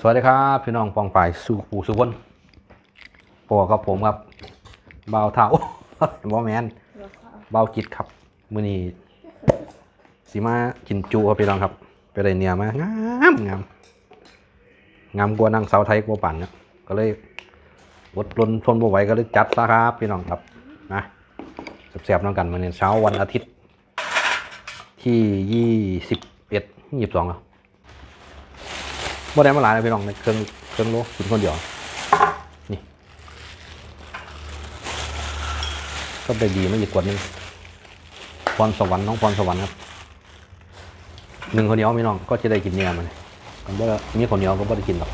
สวัสดีครับพี่น้องปองฝ่ายสู่ปู่สุวรรณปอกับผมครับเบาเท้าบอแมนเบาจิตครับมือนี้สีมากินจูครับพี่น้องครับ ไปได้เนี่ยมางามงามงามกว่านางสาวไทยกว่าปั่นเนี่ยก็เลยอดรนทนบ่ไหวก็เลยจัดซะครับพี่น้องครับนะแซ่บๆน้องกันมื้อนี้เช้าวันอาทิตย์ ที่ยี่สิบเอ็ดยี่สิบสองแล้ว บ่ได้มาหลายนะพี่น้องในเครื่องเครื่องโลกินคนเดียวนี่ก็ได้ดีมาอีกกว่านึงพรสวรรค์น้องพรสวรรค์ครับหนึ่งคนเดียวพี่น้องก็จะได้กินเนื้อมันกันว่ามีคนเดียวก็บ่ได้กินหรอก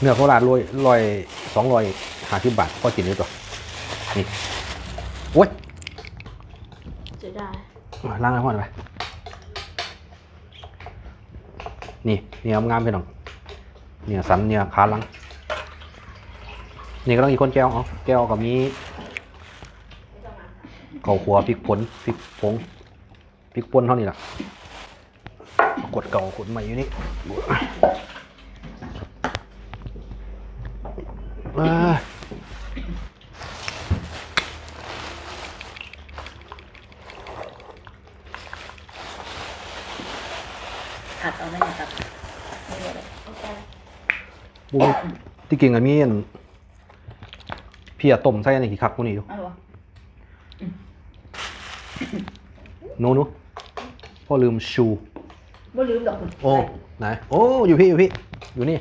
เนื้อโคราชรวยร้อยสองร้อยห้าสิบบาทก็กินได้ตัวนี่โอ้ยจะได้ล้างให้พ่อหน่อยไป นี่เนี่งามๆพี่น้องเนี่ยสันเนี่ยขาหลัง นี่ก็ต้องอีกคนแก้วเอาแก้วกับมีเกาขัวพริกผลพริกผงพริกป่นเท่านี้แหละกดเก่าขนใหม่อยู่นี่อ่า อัดเอาไหมครับไม่เป็นไร บุ้ง ที่กินกับมีอันเพียต้มใส่ในขี้คักพวกนี้อยู่เอาวะหนูหนูพ่อลืมชู บ่ลืมดอกคุณโอ้ไหนโอ้อยู่พี่อยู่พี่อยู่นี่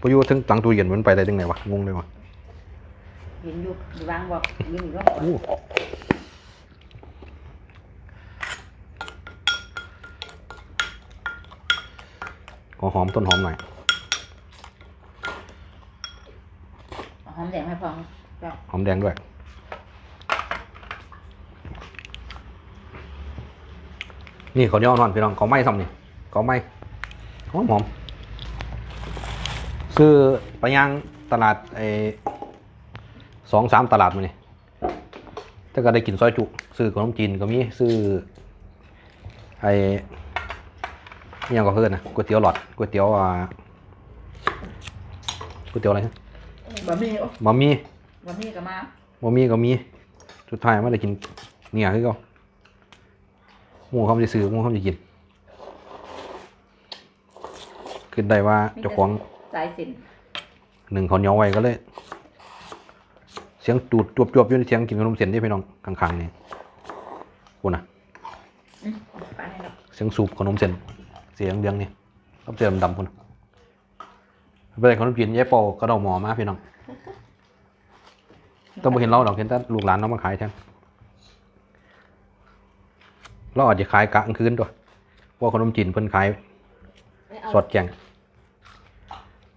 พออยู่ถึงตังตู้เย็นมันไปได้ยังไงวะงงเลยวะเห็นอยู่อยู่วางบอกลืมอยู่ว่าโอ้ขอหอมต้นหอมหน่อย อมแดงให้พอจ้ะหอมแดงด้วย นี่เขาเนียวนอนพี่น้องเขาไหม้ซ้ำนี่เขาไหม้หอมหอมซื้อไปย่างตลาดไอ้สองสามตลาดมานี่ถ้าก็ได้กินซอยจุซื้อขนมจีนก็มีซื้อไอ้ยังก็เพื่อนนะก๋วยเตี๋ยวหลอดก๋วยเตี๋ยวอ่าก๋วยเตี๋ยวอะไรฮะ บะหมี่โอ้บะหมี่บะหมี่ก็มาบ่มีก็มี สุดท้ายไม่ได้กินเนี่ยคือเขาหมูเขาไม่ได้ซื้อหมูเขาไม่ได้กินขึ้นได้ว่าเจ้าของสายสินหนึ่งเขาวเหนียวไว้ก็เลย เสียงตูดจวบจวบๆอยู่ในเสียงกินขนมเส้นที่พี่น้องข้างๆนี่กูนะอืมปาให้ดอก เสียงสูบขนมเส้นเสียงเดืองนี่รับเสียงดำๆคุณ ไปได้ขนมจีนยายเปอกระเดาหมอมาพี่น้องต้องไปเห็นเราดอกเห็นแต่ลูกหลานเรามาขายแทนเราอาจจะขายกะกลางคืนด้วยเพราะขนมจีนเพิ่นขายไม่เอาสดแจง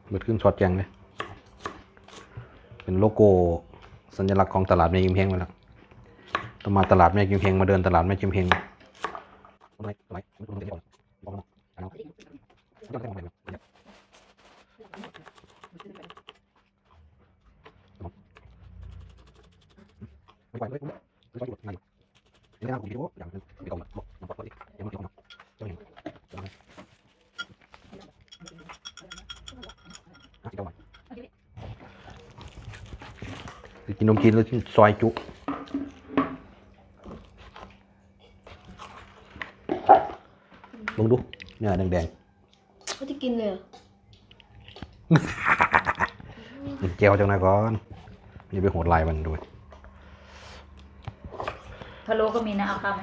เบิดขึ้นสดแจงเลย เป็นโลโก้สัญลักษณ์ของตลาดแม่กิมเฮงมาแล้วต้องมาตลาดแม่กิมเฮงมาเดินตลาดแม่กิมเฮงอะไรอะไรไม่รู้จะบอกบอกมาเอาเอาเอาเอา ไม่ไหวไม่ไหวไม่ไหวไม่ไหวไม่ได้ผมวิดีโออย่างนึงไม่ต้องบอกน้องบอกเลยยังไม่ต้องนะเจ้าเห็นเจ้าเห็นอะเจ้าไหวกินนมจีนหรือกินซอยจุลองดูเนี่ยแดงเขาจะกินเลยเหรอๆกินเจียวจังนะก่อนอย่าไปโหดลายมันด้วย พะโล้ก็มีนะเอาข้าวไหม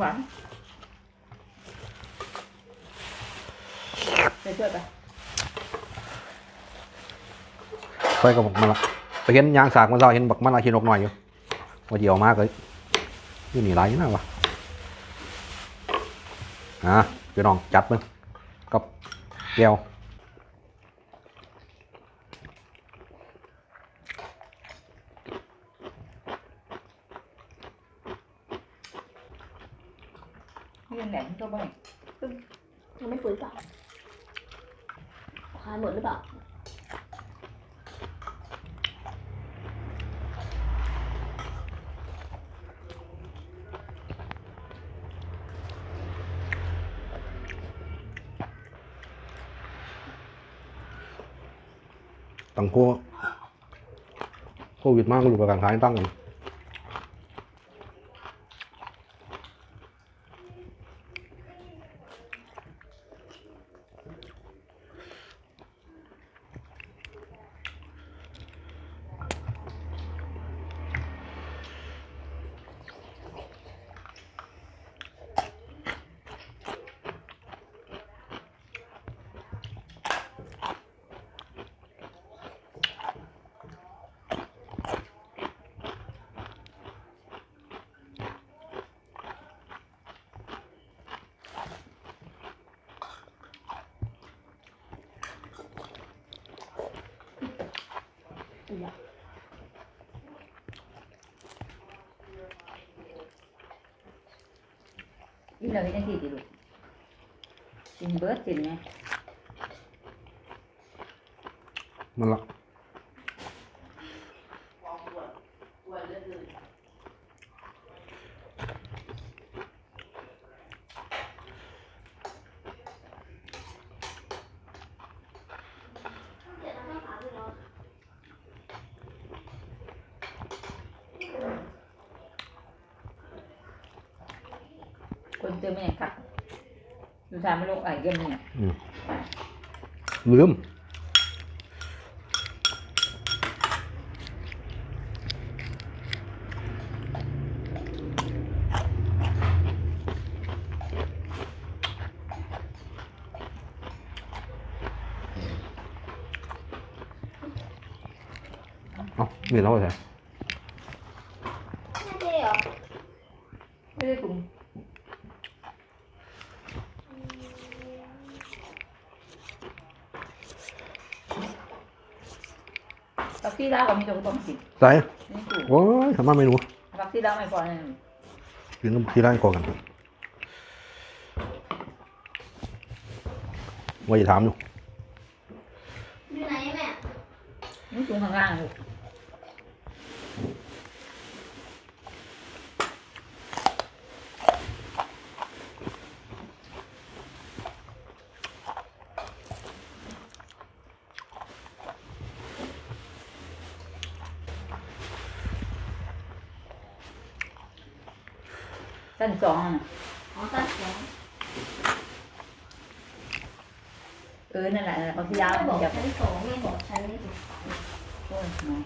หวานไปช่วยไปไปกับบักมะละไปเห็นยางสากมันเราเห็นบักมะละขี้นนกหน่อยอยู่ว่าเดียวมากเลยนี่หนีไรอยู่นะวะอะพี่น้องจัดมึงกับแก้ว เรียนแหลมตัวบ้างยังไม่ฟื้นเปล่าคายหมดหรือเปล่าตั้งโคโควิดมากลูกกับการขายตั้งกัน อยากกินเราไม่ได้ที่ติลูกกินเบิร์ดกินไงมันละคนเจอไม่ยังกัดดูทางไม่ลงไอ้เยี่ยมเนี่ยอืมลืมเอ้ามีแล้วเหรอไม่ได้เหรอ ไม่ได้กลุ่มบัก ซี่ดาวกับมีตัวต้องสิใส่นี่ถูกโอ้ยทำมาเมนูบักซี่ดาวไม่พอเลยกินน้ำที่ร้านก่อนกันว่าจะถามอยู่อยู่ไหนแม่นี่ถุงข้างล่างลูก สองน่ะอ๋อสั้นสองเออนั่นแหละบักซี่ดาวไม่มันบอกจะชั้นสองไม่บอกชั้นนี่สิโอ้ยเนาะ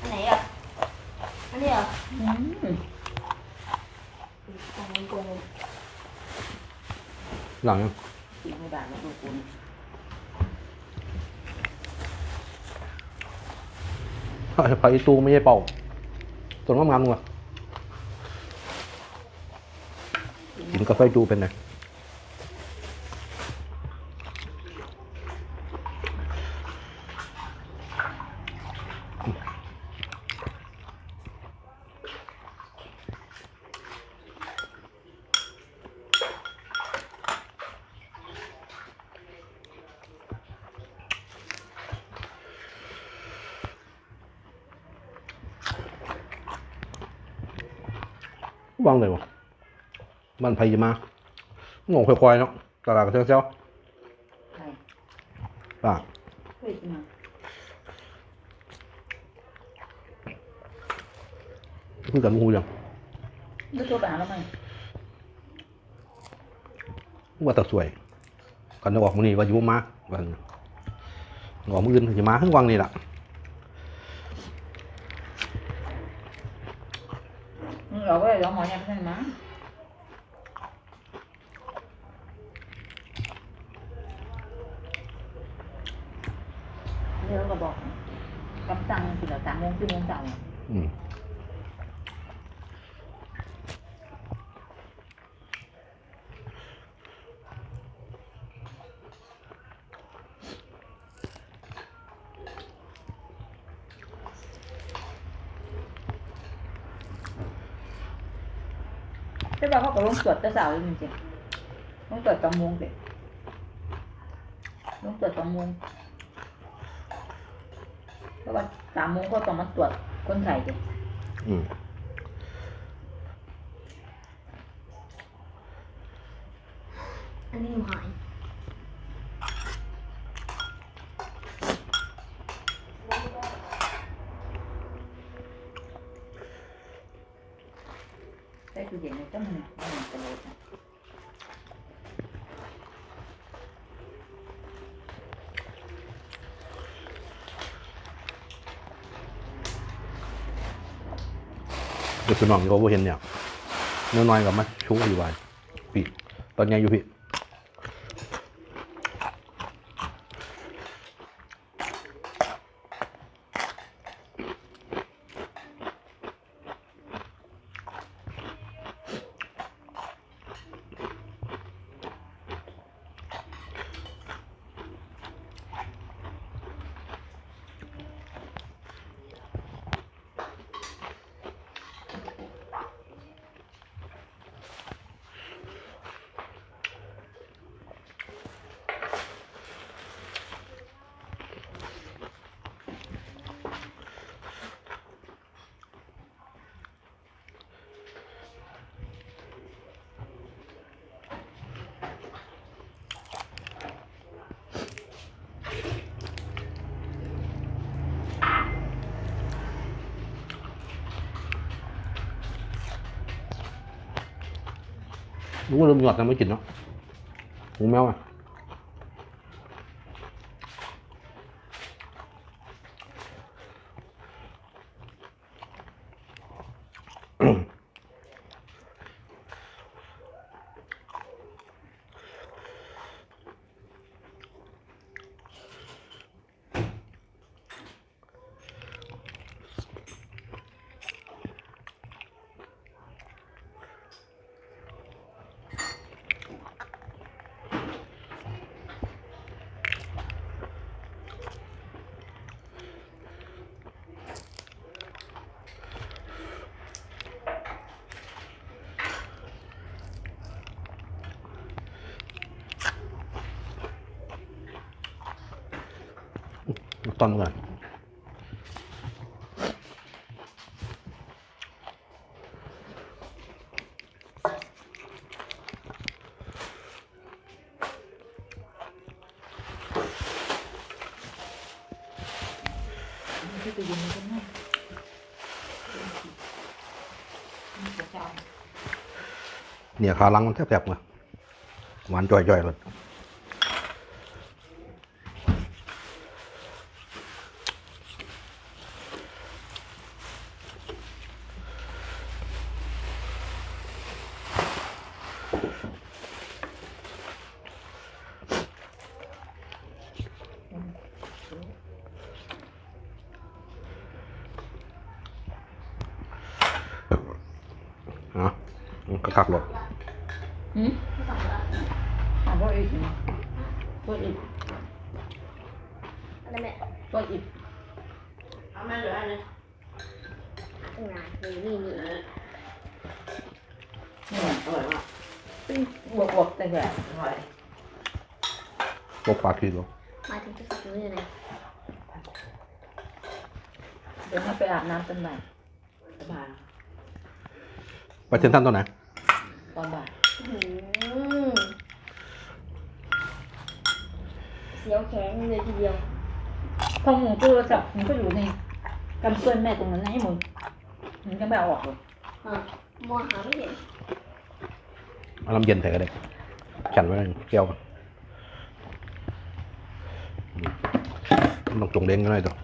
อันไหนอะอันนี้เหรออืมอันนี้โกงหลังยังสี่ไม่บาทแล้วดูคุณไผ่ตูไม่ใช่เป่าต้นมะงามนัวกิ กาแฟจูเป็นไงวางเลยวะ มันไผ่จะมางงควายๆเนาะตลาดกระเทียมเจ้าใช่ป่าเฮ้ยมาคือกันมูยังดูตัวบาแล้วมั้งว่าแตะสวยกันจะออกมือนี้ว่าอยู่มาวันออกมืออื่นจะมาขึ้นวังนี่แหละมึงเราก็เลยร้องหมอเนี่ยเพื่อนมา เดี๋ยวเราก็บอกกำตังสิเราสามโมงสี่โมงเช้าเนี่ยอืมใช่ป่ะเขาก็ลงตรวจแต่เช้าเลยจริงๆลงตรวจสองโมงสิลงตรวจสองโมงเพราะ ว่าสามโมงก็ต้องมาตรวจคนไข้ดิอันนี้หายได้คือเย็นเลต้องมันตลอดะ คือน้องเขาบ่เห็นเนี่ยน้อน้อยกับมาชูอยู่ไว้พี่ตอนนี้อยู่พี่ รู้ว่าเริ่มหยอดกันไม่กินเนาะหูแมวอะ ตอนก่อนที่ตู้เย็นมันก็น่าจะเจ้าเนี่ยขาหลังมันแทบๆมาหวานจ่อยๆเลย อะกระทักรถ หืมไม่ต้องละถามว่าอีกว่าอีกอะไรแม่ว่าอีกเอามาเหลืออะไรตั้งนานนี่นี่นี่นี่อร่อยมากบวกบวกแต่แบบอร่อยลบปากทีเดียวมาถึงจะซื้อยังไงเดี๋ยวให้ไปอาบน้ำตอนบ่ายสบายไปเซ็นทรันตอนไหนตอนบ่ายหืม เสียวแขนเลยทีเดียวพอหมูโทรศัพท์มันก็อยู่ในกำเพื่อนแม่ตรงนั้นนะให้มึงมันก็ไม่เอาออกเลยอะมองหาไม่เห็นเอาน้ำเย็นใส่ก็ได้ฉันไว้เลยแก้วกันต้องจงเล้งกันหน่อยตัว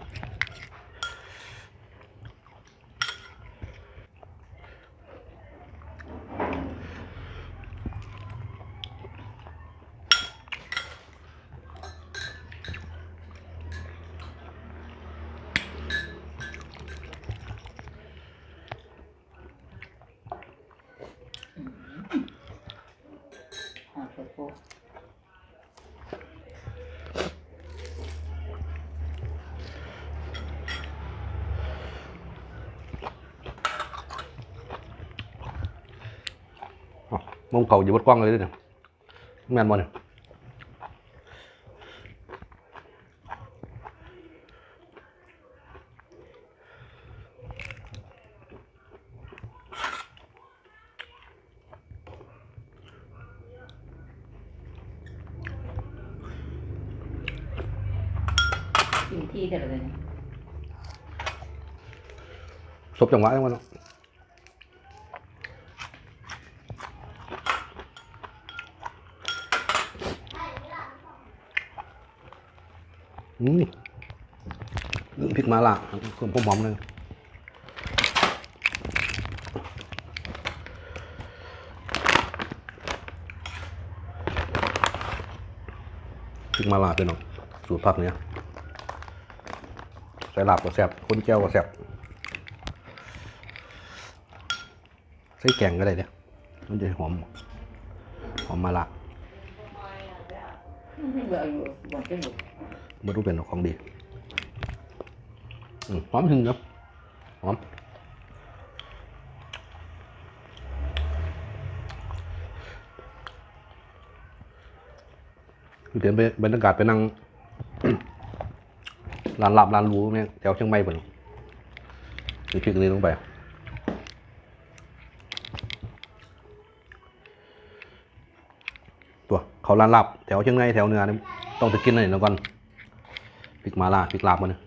อ๋อมุมเขาอยู่บนกล้องเลยด้วยเนี่ยแม่นบอเนี่ย กินที่เดียวเลย ซบจังหวะจังหวะเนาะ อืม พริกมาล่ะเพิ่มผมหอมหนึงพริกมาล่าเป็นน้อสูตรผักเนี้ยใส่หลาบก็แซ่บคนแก้วก็แซ่บใส่แกงก็ได้เนี่ยมันจะหอม หอมมาละ เบื่ออยู่บ่นจะอยู่ไม่รู้เป็นของดีอืมหอมถึงครับหอมคือเดี๋ยวไปบรรยากาศไปนั่งร้านลับร้านรู้เนี่ยแถวเชียงใหม่เปิดมีพริกนี้ลงไปตัวเขาร้านลับแถวเชียงใหม่แถวเหนือนี่ต้องไปกินอะไรแล้วก่อน พริกมาล่าพริกลาบมาเนย